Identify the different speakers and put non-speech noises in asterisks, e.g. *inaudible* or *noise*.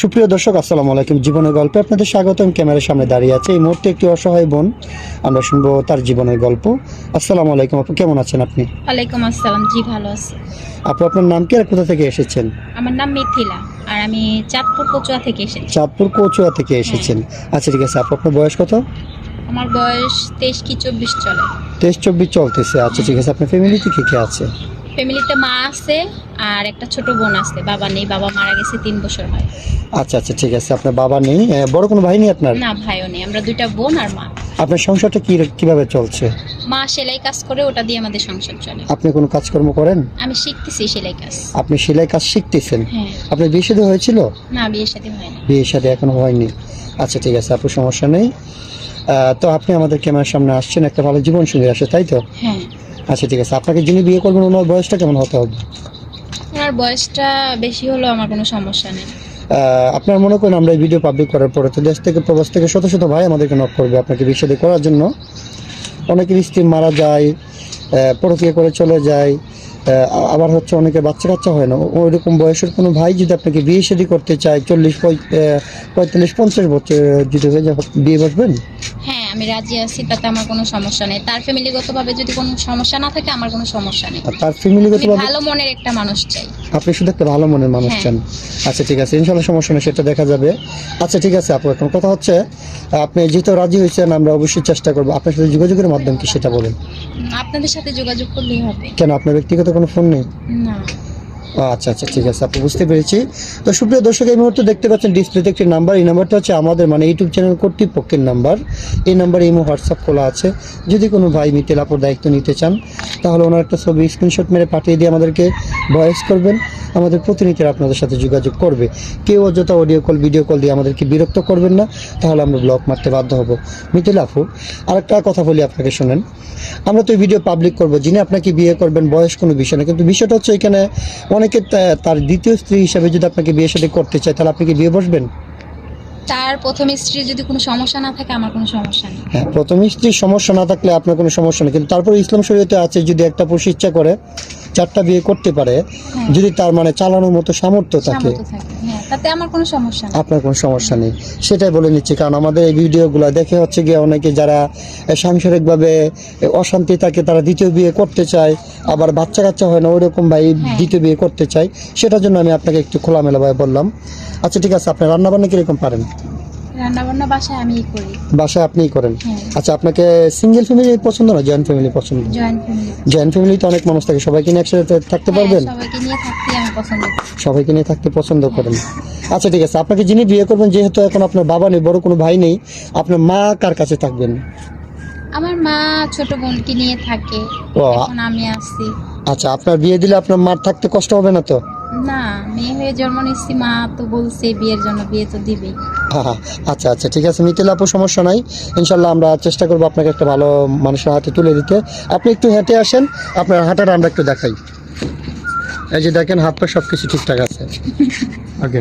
Speaker 1: সুপ্রিয় দর্শক আসসালামু আলাইকুম। জীবনের গল্পে আপনাদের স্বাগতম। ক্যামেরার সামনে দাঁড়িয়ে আছে এই মুহূর্তে একটি অসহায় বোন। আমরা শুনব তার জীবনের গল্প। আসসালামু আলাইকুম আপু কেমন আছেন আপনি?
Speaker 2: ওয়ালাইকুম আসসালাম জি ভালো আছি।
Speaker 1: আপু আপনার নাম কি আর কোথা থেকে এসেছেন?
Speaker 2: আমার নাম মিথিলা আর আমি চাঁদপুর কচুয়া থেকে এসেছি।
Speaker 1: চাঁদপুর কচুয়া থেকে এসেছেন। আচ্ছা ঠিক আছে আপু আপনার বয়স কত?
Speaker 2: আমার বয়স তেইশ কি চব্বিশ চলে।
Speaker 1: তেইশ চব্বিশ চলতেছে। আচ্ছা ঠিক আছে আপনার ফ্যামিলিতে কি কি আছে?
Speaker 2: ফ্যামিলিতে মা আছে আর একটা ছোট বোন আছে বাবা নেই বাবা মারা গেছে তিন বছর হয়।
Speaker 1: আচ্ছা আচ্ছা ঠিক আছে আপনার বাবা নেই। বড় কোনো ভাই নেই আপনার?
Speaker 2: না ভাইও নেই আমরা দুইটা বোন আর মা।
Speaker 1: আপনার সংসারটা কি কীভাবে চলছে?
Speaker 2: মা সেলাই কাজ করে ওটা দিয়ে আমাদের সংসার চলে।
Speaker 1: আপনি কোনো কাজকর্ম করেন?
Speaker 2: আমি শিখতেছি সেলাই কাজ।
Speaker 1: আপনি সেলাই কাজ শিখতেছেন?
Speaker 2: হ্যাঁ।
Speaker 1: আপনার বিয়ে শাদী হয়েছিল?
Speaker 2: না বিয়ের সাথে হয় না
Speaker 1: বিয়ে শাদী এখনও হয়নি। আচ্ছা ঠিক আছে আপু সমস্যা নেই। তো আপনি আমাদের ক্যামেরার সামনে আসছেন একটা ভালো জীবন সঙ্গী আসে তাই তো?
Speaker 2: হ্যাঁ।
Speaker 1: আচ্ছা ঠিক আছে। আপনাকে যিনি বিয়ে করবেন ওনার বয়সটা কেমন হতে হবে?
Speaker 2: ওনার বয়সটা বেশি হলেও আমার কোনো সমস্যা নেই।
Speaker 1: আপনার মনে করেন আমরা এই ভিডিও পাবলিক করার পরে তো দেশ থেকে প্রবাস থেকে শত শত ভাই আমাদেরকে নক করবে আপনাকে বিয়ে শাদী করার জন্য। অনেকের স্ত্রী মারা যায় পরকীয়া করে চলে যায় আবার হচ্ছে অনেকে বাচ্চা কাচ্চা হয় না। ওই রকম বয়সের কোনো ভাই যদি আপনাকে বিয়ে শাদী করতে চায় চল্লিশ পঁয়- পঁয়তাল্লিশ পঞ্চাশ বছর যদি হয়ে যায় বিয়ে বসবেন?
Speaker 2: আমি রাজি আছি তাতে আমার কোনো সমস্যা নেই। তার ফ্যামিলিগতভাবে যদি কোনো সমস্যা না থাকে আমার কোনো সমস্যা নেই।
Speaker 1: আর তার ফ্যামিলিগত
Speaker 2: আমি ভালো মনের একটা মানুষ চাই।
Speaker 1: আপনি শুধু একটা ভালো মনের মানুষ
Speaker 2: হ্যাঁ।
Speaker 1: চান। আচ্ছা ঠিক আছে। ইনশাল্লাহ সমস্যা নেই সেটা দেখা যাবে। আচ্ছা ঠিক আছে আপু এখন কথা হচ্ছে আপনি যেহেতু রাজি হয়েছেন আমরা অবশ্যই চেষ্টা করব। আপনার সাথে যোগাযোগের মাধ্যম কি সেটা বলেন?
Speaker 2: আপনাদের সাথে যোগাযোগ করলেই হবে।
Speaker 1: কেন আপনার ব্যক্তিগত কোনো ফোন নেই?
Speaker 2: না।
Speaker 1: আচ্ছা আচ্ছা ঠিক আছে আপনি বুঝতে পেরেছি। তো সুপ্রিয় দর্শক, এই মুহূর্তে দেখতে পাচ্ছেন ডিসপ্লেতে একটি নাম্বার, এই নাম্বারটা হচ্ছে আমাদের মানে ইউটিউব চ্যানেল কর্তৃপক্ষের নাম্বার। এই নাম্বারে ইমো হোয়াটসঅ্যাপ খোলা আছে। যদি কোনো ভাই মিতেল আপুর দায়িত্ব নিতে চান, তাহলে ওনার একটা ছবি স্ক্রিনশট মেরে পাঠিয়ে দিয়ে আমাদেরকে ভয়েস করবেন, আমাদের প্রতিনিধিরা আপনাদের সাথে যোগাযোগ করবে। কেউ অযথা অডিও কল ভিডিও কল দিয়ে আমাদেরকে বিরক্ত করবেন না, তাহলে আমরা ব্লক মারতে বাধ্য হব। আফু আর আরেকটা কথা বলি আপনাকে শোনেন। আমরা তো এই ভিডিও পাবলিক করব, যিনি আপনাকে বিয়ে করবেন, বয়স কোনো বিষয় না, কিন্তু বিষয়টা হচ্ছে এখানে অনেকে তার দ্বিতীয় স্ত্রী হিসাবে যদি আপনাকে বিয়ে সাথে করতে চায়, তাহলে আপনি কি বিয়ে বসবেন?
Speaker 2: তার প্রথম স্ত্রীর যদি কোনো সমস্যা না থাকে আমার কোনো সমস্যা নেই।
Speaker 1: হ্যাঁ প্রথম স্ত্রীর সমস্যা না থাকলে আপনার কোনো সমস্যা নেই। কিন্তু তারপরে ইসলাম শরীয়তে আছে যদি একটা পুরুষ ইচ্ছা করে চারটা বিয়ে করতে পারে
Speaker 2: হ্যাঁ।
Speaker 1: যদি তার মানে চালানোর মতো সামর্থ্য থাকে।
Speaker 2: হ্যাঁ তাতে আমার কোনো সমস্যা নেই।
Speaker 1: আপনার কোনো সমস্যা নেই। সেটাই বলে নিচ্ছি কারণ আমাদের এই ভিডিওগুলো দেখে হচ্ছে গিয়ে অনেকে যারা সাংসারিকভাবে অশান্তি থাকে তারা দ্বিতীয় বিয়ে করতে চায় আবার বাচ্চা কাচ্চা হয় না ওইরকম ভাই দ্বিতীয় বিয়ে করতে চায় সেটার জন্য আমি আপনাকে একটু খোলামেলাভাবে বললাম। আচ্ছা ঠিক আছে আপনি রান্নাবান্না কীরকম পারেন?
Speaker 2: রান্না বান্না বাসায় আমিই করি।
Speaker 1: বাসায় আপনিই করেন?
Speaker 2: হ্যাঁ।
Speaker 1: আচ্ছা আপনাকে সিঙ্গেল ফ্যামিলি পছন্দ না জয়েন্ট ফ্যামিলি পছন্দ?
Speaker 2: জয়েন্ট ফ্যামিলি
Speaker 1: জয়েন্ট ফ্যামিলিতে অনেক মানুষ থাকে সবাইকে নিয়ে একসাথে থাকতে পারবেন?
Speaker 2: সবাইকে নিয়ে থাকতে আমি পছন্দ করি।
Speaker 1: সবাইকে নিয়ে থাকতে পছন্দ করেন। আচ্ছা ঠিক আছে আপনাকে যিনি বিয়ে করবেন যেহেতু এখন আপনার বাবা নেই বড় কোনো ভাই নেই আপনার মা কার কাছে থাকবেন?
Speaker 2: আমার মা ছোট বোনকে নিয়ে থাকে
Speaker 1: ও
Speaker 2: এখন আমি আসছি
Speaker 1: আচ্ছা আপনার বিয়ে দিলে আপনার মার থাকতে কষ্ট হবে না তো?
Speaker 2: না মেয়ে হয়ে জন্ম নিচ্ছি মা তো বলছে বিয়ের জন্য বিয়ে তো দিবেই।
Speaker 1: আচ্ছা আচ্ছা ঠিক আছে মিতেল আপু সমস্যা নাই। ইনশাল্লাহ আমরা চেষ্টা করব আপনাকে একটা ভালো মানুষের হাতে তুলে দিতে। আপনি একটু হেঁটে আসেন আপনার হাঁটাটা আমরা একটু দেখাই। এই যে দেখেন হাত পা সব কিছু ঠিকঠাক আছে। *laughs* ওকে